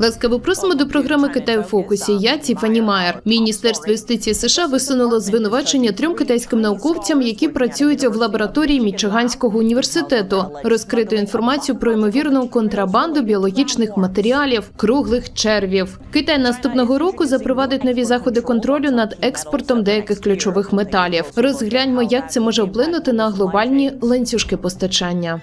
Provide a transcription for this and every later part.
Ласкаво просимо до програми Китай у фокусі. Я Тіфані Майер. Міністерство юстиції США висунуло звинувачення трьом китайським науковцям, які працюють в лабораторії Мічиганського університету. Розкрито інформацію про ймовірну контрабанду біологічних матеріалів, круглих червів. Китай наступного року запровадить нові заходи контролю над експортом деяких ключових металів. Розгляньмо, як це може вплинути на глобальні ланцюжки постачання.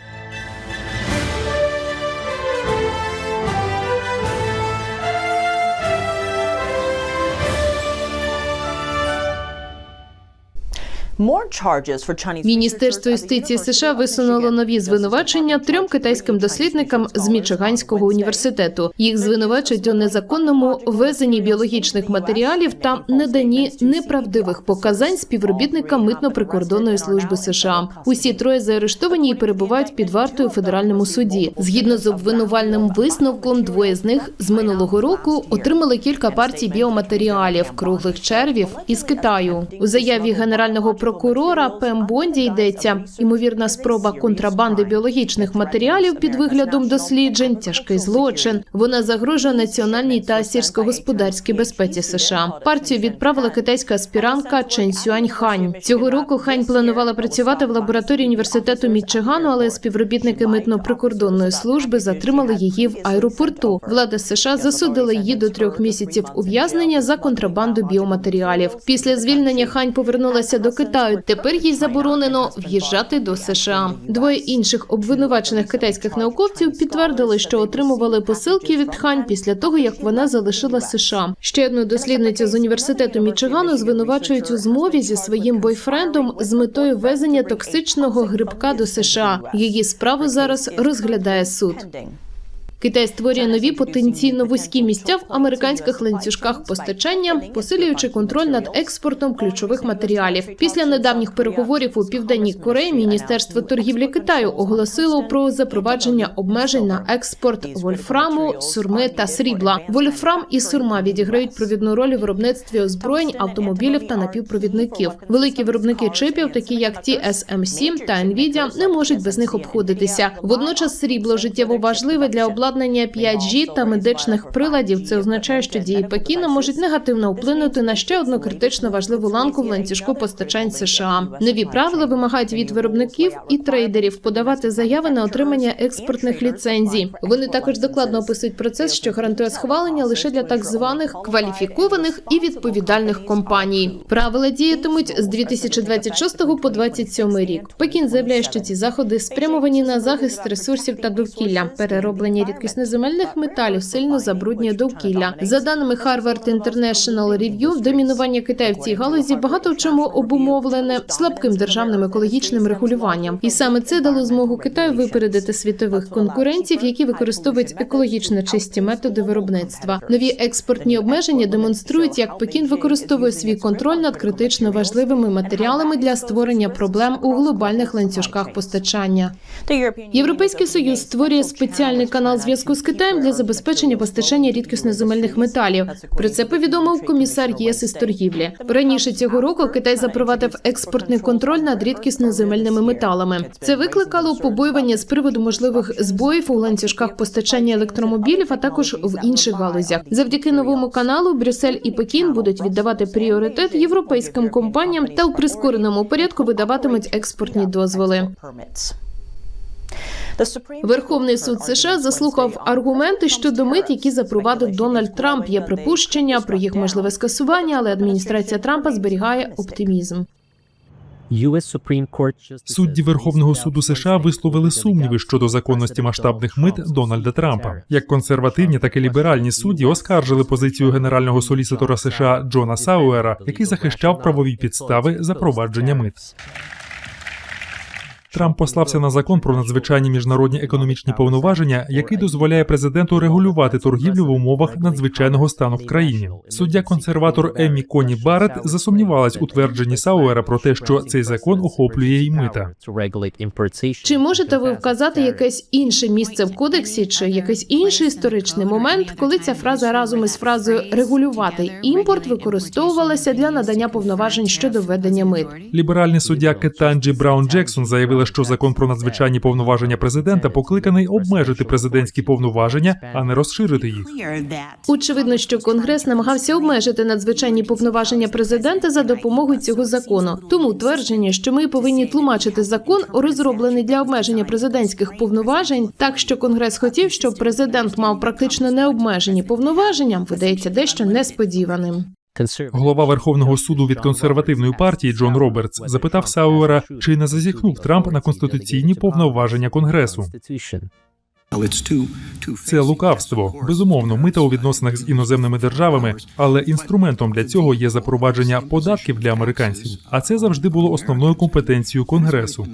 Міністерство юстиції США висунуло нові звинувачення трьом китайським дослідникам з Мічиганського університету. Їх звинувачують у незаконному ввезенні біологічних матеріалів та неданні неправдивих показань співробітникам митно-прикордонної служби США. Усі троє заарештовані і перебувають під вартою у федеральному суді. Згідно з обвинувальним висновком, двоє з них з минулого року отримали кілька партій біоматеріалів круглих червів із Китаю. У заяві генерального прокурора Пем Бонді йдеться ймовірна спроба контрабанди біологічних матеріалів під виглядом досліджень, тяжкий злочин. Вона загрожує національній та сільськогосподарській безпеці США. Партію відправила китайська аспірантка Чен Сюань Хань. Цього року Хань планувала працювати в лабораторії університету Мічигану, але співробітники митно-прикордонної служби затримали її в аеропорту. Влада США засудила її до трьох місяців ув'язнення за контрабанду біоматеріалів. Після звільнення Хань повернулася до Китаю. Тепер їй заборонено в'їжджати до США. Двоє інших обвинувачених китайських науковців підтвердили, що отримували посилки від Хань після того, як вона залишила США. Ще одну дослідницю з університету Мічигану звинувачують у змові зі своїм бойфрендом з метою везення токсичного грибка до США. Її справу зараз розглядає суд. Китай створює нові потенційно вузькі місця в американських ланцюжках постачання, посилюючи контроль над експортом ключових матеріалів. Після недавніх переговорів у південній Кореї Міністерство торгівлі Китаю оголосило про запровадження обмежень на експорт вольфраму, сурми та срібла. Вольфрам і сурма відіграють провідну роль у виробництві озброєнь, автомобілів та напівпровідників. Великі виробники чипів, такі як TSMC та Nvidia, не можуть без них обходитися. Водночас срібло життєво важливе для обладнання обладнання 5G та медичних приладів. Це означає, що дії Пекіна можуть негативно вплинути на ще одну критично важливу ланку в ланцюжку постачань США. Нові правила вимагають від виробників і трейдерів подавати заяви на отримання експортних ліцензій. Вони також докладно описують процес, що гарантує схвалення лише для так званих кваліфікованих і відповідальних компаній. Правила діятимуть з 2026 по 2027 рік. Пекін заявляє, що ці заходи спрямовані на захист ресурсів та довкілля, перероблення рідкісноземельних металів сильно забруднює довкілля. За даними Harvard International Review, домінування Китаю в цій галузі багато в чому обумовлене слабким державним екологічним регулюванням, і саме це дало змогу Китаю випередити світових конкурентів, які використовують екологічно чисті методи виробництва. Нові експортні обмеження демонструють, як Пекін використовує свій контроль над критично важливими матеріалами для створення проблем у глобальних ланцюжках постачання. Європейський союз створює спеціальний канал зв'язку з Китаєм для забезпечення постачання рідкісноземельних металів. Про це повідомив комісар ЄС із торгівлі. Раніше цього року Китай запровадив експортний контроль над рідкісноземельними металами. Це викликало побоювання з приводу можливих збоїв у ланцюжках постачання електромобілів, а також в інших галузях. Завдяки новому каналу Брюссель і Пекін будуть віддавати пріоритет європейським компаніям та у прискореному порядку видаватимуть експортні дозволи. Верховний суд США заслухав аргументи щодо мит, які запровадив Дональд Трамп. Є припущення про їх можливе скасування, але адміністрація Трампа зберігає оптимізм. Судді Верховного суду США висловили сумніви щодо законності масштабних мит Дональда Трампа. Як консервативні, так і ліберальні судді оскаржили позицію генерального соліситора США Джона Сауера, який захищав правові підстави запровадження мит. Трамп послався на закон про надзвичайні міжнародні економічні повноваження, який дозволяє президенту регулювати торгівлю в умовах надзвичайного стану в країні. Суддя консерватор Еммі Коні Барретт засумнівалась у твердженні Сауера про те, що цей закон охоплює й мита. Чи можете ви вказати якесь інше місце в кодексі, чи якийсь інший історичний момент, коли ця фраза разом із фразою регулювати імпорт використовувалася для надання повноважень щодо введення мит? Ліберальний суддя Кетанджі Браун Джексон заявила, що закон про надзвичайні повноваження президента покликаний обмежити президентські повноваження, а не розширити їх. Очевидно, що конгрес намагався обмежити надзвичайні повноваження президента за допомогою цього закону. Тому твердження, що ми повинні тлумачити закон, розроблений для обмеження президентських повноважень, так що конгрес хотів, щоб президент мав практично необмежені повноваження, видається дещо несподіваним. Голова Верховного суду від консервативної партії Джон Робертс запитав Сауера, чи не зазіхнув Трамп на конституційні повноваження конгресу. Це лукавство. Безумовно, мита у відносинах з іноземними державами, але інструментом для цього є запровадження податків для американців. А це завжди було основною компетенцією конгресу.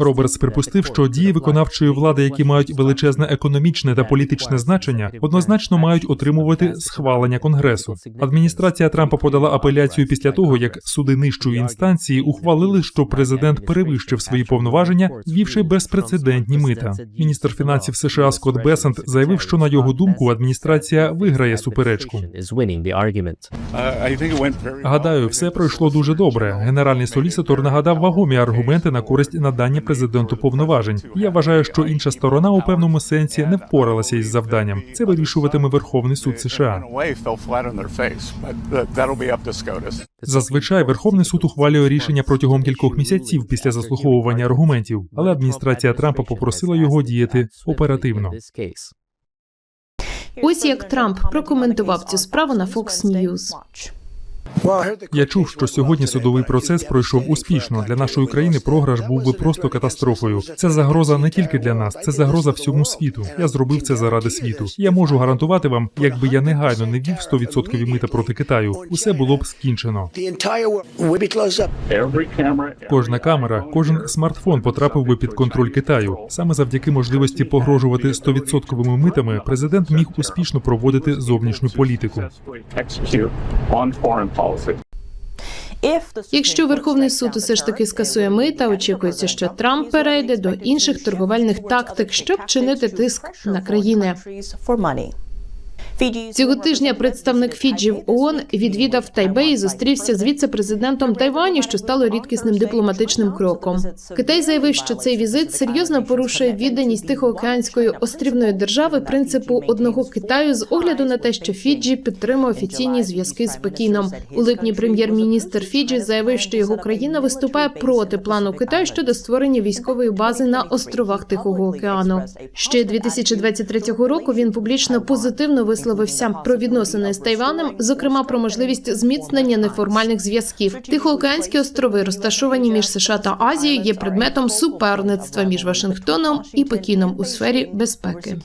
Робертс припустив, що дії виконавчої влади, які мають величезне економічне та політичне значення, однозначно мають отримувати схвалення конгресу. Адміністрація Трампа подала апеляцію після того, як суди нижчої інстанції ухвалили, що президент перевищив свої повноваження, ввівши безпрецедентні мита. Міністр фінансів США Скотт Бесент заявив, що на його думку адміністрація виграє суперечку. Гадаю, все пройшло дуже добре. Генеральний соліситор нагадав вагомі аргументи на користь надання президенту повноважень. Я вважаю, що інша сторона у певному сенсі не впоралася із завданням. Це вирішуватиме Верховний суд США. Зазвичай Верховний суд ухвалює рішення протягом кількох місяців після заслуховування аргументів, але адміністрація Трампа попросила його діяти оперативно. Ось як Трамп прокоментував цю справу на Fox News. Я чув, що сьогодні судовий процес пройшов успішно. Для нашої країни програш був би просто катастрофою. Це загроза не тільки для нас, це загроза всьому світу. Я зробив це заради світу. Я можу гарантувати вам, якби я негайно не ввів 100% мита проти Китаю, усе було б скінчено. Кожна камера, кожен смартфон потрапив би під контроль Китаю. Саме завдяки можливості погрожувати 100% митами, президент міг успішно проводити зовнішню політику. Якщо Верховний суд усе ж таки скасує мита, очікується, що Трамп перейде до інших торговельних тактик, щоб чинити тиск на країни. Цього тижня представник Фіджі в ООН відвідав Тайбей і зустрівся з віце-президентом Тайваню, що стало рідкісним дипломатичним кроком. Китай заявив, що цей візит серйозно порушує відданість Тихоокеанської острівної держави принципу одного Китаю з огляду на те, що Фіджі підтримує офіційні зв'язки з Пекіном. У липні прем'єр-міністр Фіджі заявив, що його країна виступає проти плану Китаю щодо створення військової бази на островах Тихого океану. Ще 2023 року він публічно позитивно висловився про відносини з Тайванем, зокрема про можливість зміцнення неформальних зв'язків. Тихоокеанські острови, розташовані між США та Азією, є предметом суперництва між Вашингтоном і Пекіном у сфері безпеки.